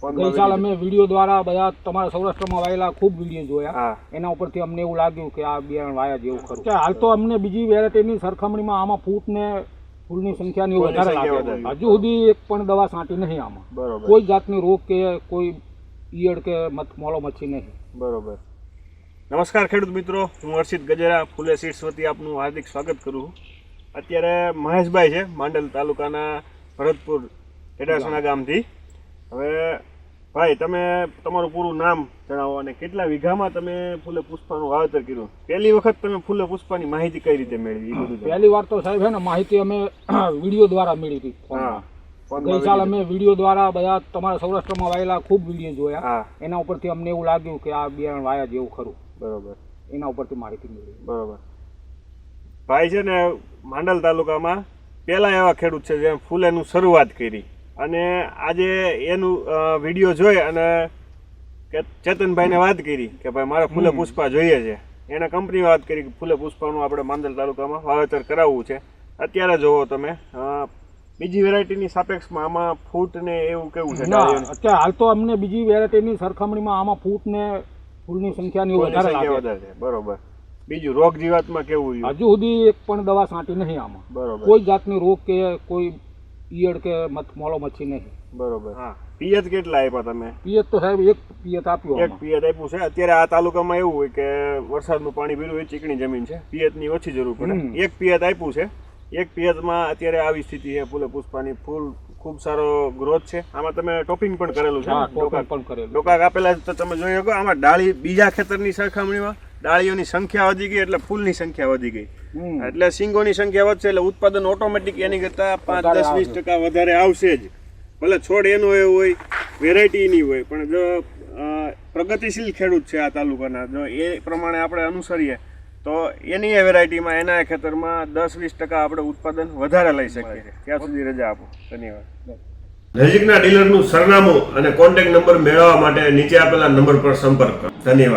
પગમાં અમે વીડિયો દ્વારા બધા તમારા સૌરાષ્ટ્રમાં વાયેલા ખૂબ વીડિયો જોયા. એના ઉપરથી અમને એવું લાગ્યું કે આ બિયારણ વાયા જેવું ખરું. કે હાલ તો અમને બીજી વેરાયટીની સરખામણીમાં આમાં ફૂટ ને ફૂલની સંખ્યાની વધારે લાગે હજુ સુધી એક પણ દવા છાંટી નહીં આમાં. બરોબર. કોઈ જાતની રોગ કે કોઈ ઈયળ કે મત- મોલો મચ્છી નહીં. બરોબર. નમસ્કાર ખેડૂત મિત્રો. હું હર્ષિત ગજેરા ફૂલે સીડ્સ વતી આપનું હાર્દિક સ્વાગત કરું છું. અત્યારે મહેશભાઈ છે માંડલ તાલુકાના ભરતપુર ટેડાસણા ગામથી. હવે ભાઈ તમે તમારું પૂરું નામ જણાવો અને કેટલા વીઘામાં તમે ફૂલે પુષ્પાનું વાવેતર કર્યું? પહેલી વખત તમે ફૂલે પુષ્પાની માહિતી કઈ રીતે મેળવી. પહેલી વાર તો સાહેબ હે ને માહિતી અમે વીડિયો દ્વારા મેળવી હતી. ફોનમાં. અમે વીડિયો દ્વારા બધા તમારા સૌરાષ્ટ્રમાં વાયેલા ખૂબ વીડિયો જોયા. એના ઉપરથી અમને એવું લાગ્યું કે આ બિયારણ વાયા જેવું ખરું. બરોબર. એના ઉપરથી માહિતી મેળવી બરોબર. ભાઈ છે ને માંડલ તાલુકામાં પહેલા એવા ખેડૂત છે જે ફૂલેનું શરૂઆત કરી. અને આજે એનું વીડિયો જોઈ અને કે ચેતનભાઈને વાત કરી કે ભાઈ મારે ફૂલે પુષ્પા જોઈએ છે. એને કંપની વાત કરી કે ફૂલે પુષ્પાનું આપણે માંદલ તાલુકામાં વાવેતર કરાવવું છે. અત્યારે જોવો તમે બીજી વેરાયટીની સાપેક્ષમાં આમાં ફૂટ ને એવું કેવું છે? અત્યારે હાલ તો અમને બીજી વેરાયટીની સરખામણીમાં આમાં ફૂટ ને ફૂલની સંખ્યાની વધારે વધારે છે બરોબર. બીજું રોગ જીવાતમાં કેવું હજુ સુધી એક પણ દવા છાંટી નહીં આમાં. બરોબર. કોઈ જાતની રોગ કે કોઈ ઈયળ કે મત- મોળો મચ્છી નહીં. બરોબર. હા. પિયત કેટલા આપ્યા તમે? પિયત તો સાહેબ એક પિયત આપ્યું એક. પિયત આપ્યું છે. અત્યારે આ તાલુકામાં એવું હોય કે વરસાદનું પાણી ભીનું હોય ચીકણી જમીન છે. પિયતની ઓછી જરૂર પડે. એક પિયત આપ્યું છે. એક પિયતમાં અત્યારે આવી સ્થિતિ છે. ફૂલે પુષ્પાની ફૂલ ખૂબ સારો ગ્રોથ છે. આમાં તમે ટોપિંગ પણ કરેલું છે. ડોકા- પણ કરેલું. ડોકા કાપેલા તો તમે જોઈ શકો. આમાં ડાળી બીજા ખેતરની સરખામણીમાં ડાળીઓની સંખ્યા વધી ગઈ એટલે ફૂલની સંખ્યા વધી ગઈ. એટલે સિંગોની સંખ્યા વધશે એટલે ઉત્પાદન ઓટોમેટિક એની કરતાં પાંચ દસ વીસ ટકા વધારે આવશે જ. ભલે છોડ એનો એ હોય વેરાયટીની હોય પણ જો પ્રગતિશીલ ખેડૂત છે આ તાલુકાના જો એ પ્રમાણે આપણે અનુસરીએ તો એની એ વેરાયટીમાં એના ખેતરમાં દસ વીસ ટકા આપણે ઉત્પાદન વધારે લઈ શકીએ. ત્યાં સુધી રજા આપો. ધન્યવાદ. નજીકના ડીલરનું સરનામું અને કોન્ટેક્ટ નંબર મેળવવા માટે નીચે આપેલા નંબર પર સંપર્ક કરો. ધન્યવાદ.